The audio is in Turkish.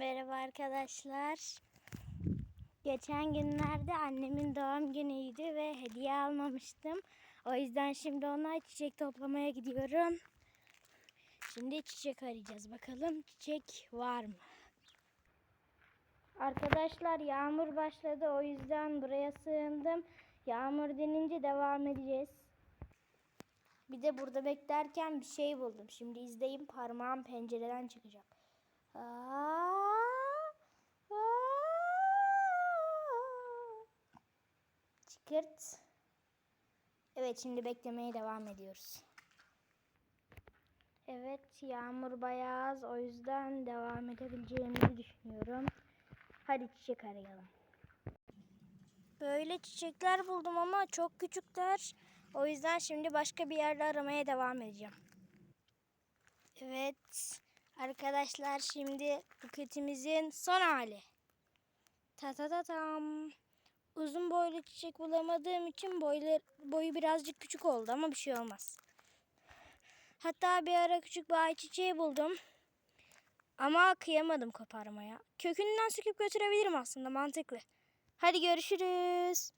Merhaba arkadaşlar. Geçen günlerde annemin doğum günüydü ve hediye almamıştım. O yüzden şimdi ona çiçek toplamaya gidiyorum. Şimdi çiçek arayacağız. Bakalım çiçek var mı? Arkadaşlar yağmur başladı. O yüzden buraya sığındım. Yağmur dinince devam edeceğiz. Bir de burada beklerken bir şey buldum. Şimdi izleyin parmağım pencereden çıkacak. Çıkırt. Evet şimdi beklemeye devam ediyoruz. Evet yağmur bayağı az o yüzden devam edebileceğimizi düşünüyorum. Hadi çiçek arayalım. Böyle çiçekler buldum ama çok küçükler. O yüzden şimdi başka bir yerde aramaya devam edeceğim. Evet. Arkadaşlar şimdi buketimizin son hali. Ta ta ta tam. Uzun boylu çiçek bulamadığım için boyları, boyu birazcık küçük oldu ama bir şey olmaz. Hatta bir ara küçük bir ayçiçeği buldum. Ama kıyamadım koparmaya. Kökünden söküp götürebilirim aslında mantıklı. Hadi görüşürüz.